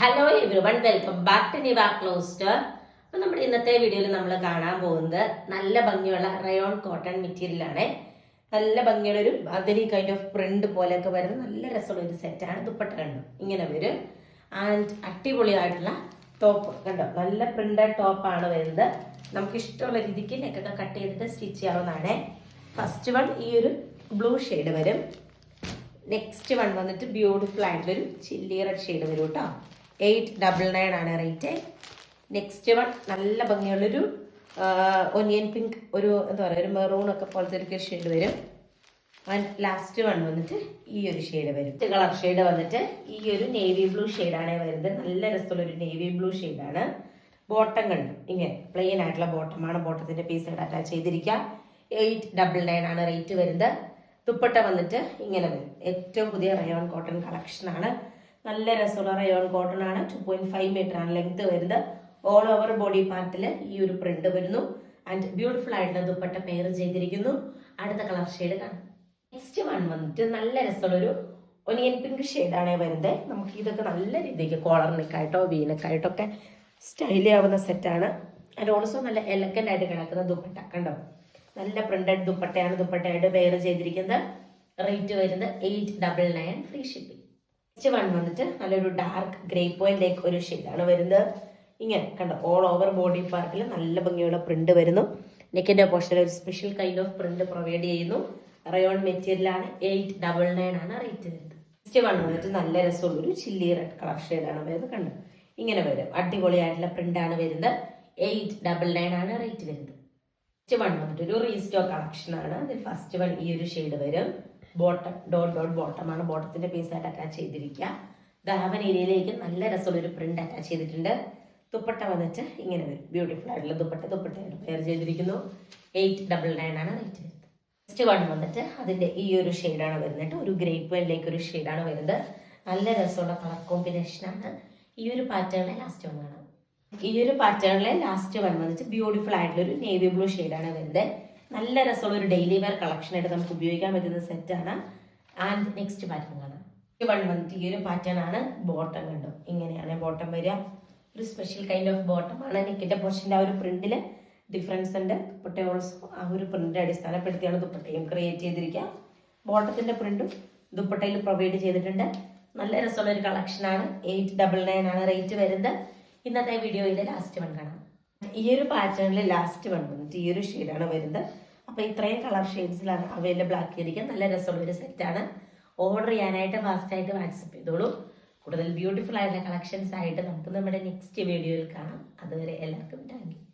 Hello everyone welcome back to Niva ക്ലോസ്റ്റർ അപ്പൊ നമ്മുടെ ഇന്നത്തെ വീഡിയോയിൽ നമ്മൾ കാണാൻ പോകുന്നത് നല്ല ഭംഗിയുള്ള റയോൺ കോട്ടൺ മെറ്റീരിയൽ ആണ്. നല്ല ഭംഗിയുള്ള ഒരു അതിരി കൈൻഡ് ഓഫ് പ്രിന്റ് പോലെയൊക്കെ വരുന്ന നല്ല രസമുള്ള ഒരു സെറ്റാണ് ദുപ്പട്ട കണ്ടു? ഇങ്ങനെ വരും. ആൻഡ് അടിപൊളിയായിട്ടുള്ള ടോപ്പ് കണ്ടോ? നല്ല പ്രിന്റഡ് ടോപ്പാണ് വരുന്നത്. നമുക്ക് ഇഷ്ടമുള്ള രീതിക്ക് നെക്കൊക്കെ കട്ട് ചെയ്തിട്ട് സ്റ്റിച്ച് ചെയ്യാവുന്നതാണ്. ഫസ്റ്റ് വൺ ഈ ഒരു ബ്ലൂ ഷെയ്ഡ് വരും. നെക്സ്റ്റ് വൺ വന്നിട്ട് ബ്യൂട്ടിഫുൾ ആയിട്ടുള്ളൊരു ചില്ലി റെഡ് ഷെയ്ഡ് വരും കേട്ടോ എയ്റ്റ് ഡബിൾ നയൻ ആണ് റേറ്റ്. നെക്സ്റ്റ് വൺ നല്ല ഭംഗിയുള്ളൊരു ഒനിയൻ പിങ്ക് ഒരു എന്താ പറയുക ഒരു മെറൂൺ ഒക്കെ പോലത്തെ ഒരു ഷെയ്ഡ് വരും. ആൻഡ് ലാസ്റ്റ് വൺ വന്നിട്ട് ഈ ഒരു ഷെയ്ഡ് വരും. കളർ ഷെയ്ഡ് വന്നിട്ട് ഈ ഒരു നേവി ബ്ലൂ ഷെയ്ഡാണ് വരുന്നത്. നല്ല രസമുള്ള ഒരു നേവി ബ്ലൂ ഷെയ്ഡാണ് ബോട്ടം കണ്ടു? ഇങ്ങനെ പ്ലെയിൻ ആയിട്ടുള്ള ബോട്ടമാണ് ബോട്ടത്തിന്റെ പീസ് അറ്റാച്ച് ചെയ്തിരിക്കുക. എയ്റ്റ് ഡബിൾ നയൻ ആണ് റേറ്റ് വരുന്നത്. ദുപ്പട്ട വന്നിട്ട് ഇങ്ങനെ വരും. ഏറ്റവും പുതിയ റയോൺ കോട്ടൺ കളക്ഷൻ ആണ്. നല്ല രസമുള്ള റയോൺ കോട്ടൺ ആണ്. ടു പോയിന്റ് ഫൈവ് മീറ്റർ ആണ് ലെങ്ത് വരുന്നത്. ഓൾ ഓവർ ബോഡി പാർട്ടിൽ ഈ ഒരു പ്രിന്റ് വരുന്നു. ആൻഡ് ബ്യൂട്ടിഫുൾ ആയിട്ടുള്ള ദുപ്പട്ട പെയർ ചെയ്തിരിക്കുന്നു. അടുത്ത കളർ ഷെയ്ഡ് കാണാം. നെക്സ്റ്റ് വൺ വന്നിട്ട് നല്ല രസമുള്ളൊരു ഒനിയൻ പിങ്ക് ഷെയ്ഡാണ് വരുന്നത്. നമുക്ക് ഇതൊക്കെ നല്ല രീതിക്ക് കോളർ നെക്കായിട്ടോ വീനക്കായിട്ടോ ഒക്കെ സ്റ്റൈലി ആവുന്ന സെറ്റാണ് ആൻഡ് ഓൾസോ നല്ല എലക്കന്റ് ആയിട്ട് കിടക്കുന്ന ദുപ്പട്ട കണ്ടോ? നല്ല പ്രിന്റഡ് ദുപ്പട്ടയാണ് ദുപ്പട്ടയായിട്ട് പെയർ ചെയ്തിരിക്കുന്നത്. റേറ്റ് വരുന്നത് eight double nine free shipping next one വന്നിട്ട് നല്ലൊരു ഡാർക്ക് ഗ്രേ പോയിന്റിലേക്ക് ഒരു ഷെയ്ഡാണ് വരുന്നത്. ഇങ്ങനെ കണ്ടോ ഓൾ ഓവർ ബോഡി പാർട്ടിൽ നല്ല ഭംഗിയുള്ള പ്രിന്റ് വരുന്നു. നെക്കിന്റെ പോർഷനിൽ ഒരു special kind of print provide ചെയ്യുന്നു. റയോൺ മെറ്റീരിയലാണ് എയ്റ്റ് ഡബിൾ നയൻ ആണ് റേറ്റ് വരുന്നത്. നെക്സ്റ്റ് വൺ വന്നിട്ട് നല്ല രസമുള്ള ഒരു ചില്ലി റെഡ് കളർ ഷെയ്ഡാണ് വരുന്നത് കണ്ടോ. ഇങ്ങനെ വരും അടിപൊളിയായിട്ടുള്ള പ്രിന്റ് ആണ് വരുന്നത്. എയ്റ്റ് ഡബിൾ നയൻ ആണ് റേറ്റ് വരുന്നത്. നെക്സ്റ്റ് വൺ വന്നിട്ട് ഒരു റീസ്റ്റോ കളക്ഷൻ ആണ്. ഫസ്റ്റ് വൺ ഈ ഒരു ഷെയ്ഡ് വരും. ബോട്ടം ഡോട്ട് ഡോട്ട് ബോട്ടമാണ് ആണ് ബോട്ടത്തിന്റെ പീസായിട്ട് അറ്റാച്ച് ചെയ്തിരിക്കുക. ദാവൻ ഏരിയയിലേക്ക് നല്ല രസമുള്ള ഒരു പ്രിന്റ് അറ്റാച്ച് ചെയ്തിട്ടുണ്ട്. ദുപ്പട്ട വന്നിട്ട് ഇങ്ങനെ വരും. ബ്യൂട്ടിഫുൾ ആയിട്ടുള്ള ദുപ്പട്ട ദുപ്പട്ടയായിട്ട് പെയർ ചെയ്തിരിക്കുന്നു. എയ്റ്റ് ഡബിൾ നയൻ ആണ് റേറ്റ് വരുന്നത് നെക്സ്റ്റ് വൺ വന്നിട്ട് അതിന്റെ ഈ ഒരു ഷെയ്ഡാണ് വരുന്നത്. ഒരു ഗ്രേപ്പ് വെയിലേക്ക് ഒരു ഷെയ്ഡാണ് വരുന്നത്. നല്ല രസമുള്ള കളർ കോമ്പിനേഷൻ ആണ്. ഈ ഒരു പാറ്റേണിലെ ലാസ്റ്റ് വൺ ആണ്. ഈ ഒരു പാറ്റേണിലെ ലാസ്റ്റ് വൺ വന്നിട്ട് ബ്യൂട്ടിഫുൾ ആയിട്ടുള്ള ഒരു നേവി ബ്ലൂ ഷെയ്ഡാണ് വരുന്നത്. നല്ല രസമുള്ള ഒരു ഡെയിലി വെയർ കളക്ഷൻ ആയിട്ട് നമുക്ക് ഉപയോഗിക്കാൻ പറ്റുന്ന സെറ്റാണ് ആൻഡ് നെക്സ്റ്റ് പാറ്റേൺ കാണാം വൺ വന്നിട്ട് ഈ ഒരു പാറ്റേൺ ആണ് ബോട്ടം കണ്ടു? ഇങ്ങനെയാണ് ബോട്ടം വരിക. ഒരു സ്പെഷ്യൽ കൈൻഡ് ഓഫ് ബോട്ടം ആണ്. നെക്കിന്റെ പോർഷന്റെ ആ ഒരു പ്രിന്റിൽ ഡിഫറൻസ് ഉണ്ട്. ദുപ്പട്ട ഓൾസോ ആ ഒരു പ്രിന്റ് അടിസ്ഥാനപ്പെടുത്തിയാണ് ദുപ്പട്ടയും ക്രിയേറ്റ് ചെയ്തിരിക്കുക. ബോട്ടത്തിന്റെ പ്രിന്റും ദുപ്പട്ടയിൽ പ്രൊവൈഡ് ചെയ്തിട്ടുണ്ട്. നല്ല രസമുള്ള ഒരു കളക്ഷനാണ് എയ്റ്റ് ഡബിൾ നയൻ ആണ് റേറ്റ് വരുന്നത്. ഇന്നത്തെ വീഡിയോയിലെ ലാസ്റ്റ് വൺ കാണാം. ഈ ഒരു പാറ്റേണിൽ ലാസ്റ്റ് വൺ വന്നിട്ട് ഈ ഒരു ഷെയ്ഡാണ് വരുന്നത്. അപ്പൊ ഇത്രയും കളർ ഷെയ്ഡ്സിലാണ് അവൈലബിൾ ആക്കിയിരിക്കുക നല്ല രസമുള്ള ഒരു സെറ്റാണ് ഓർഡർ ചെയ്യാനായിട്ട് ഫാസ്റ്റ് ആയിട്ട് വാട്സപ്പ് ചെയ്തോളൂ. കൂടുതൽ ബ്യൂട്ടിഫുൾ ആയിട്ടുള്ള കളക്ഷൻസ് ആയിട്ട് നമുക്ക് നമ്മുടെ നെക്സ്റ്റ് വീഡിയോയിൽ കാണാം. അതുവരെ എല്ലാവർക്കും താങ്ക്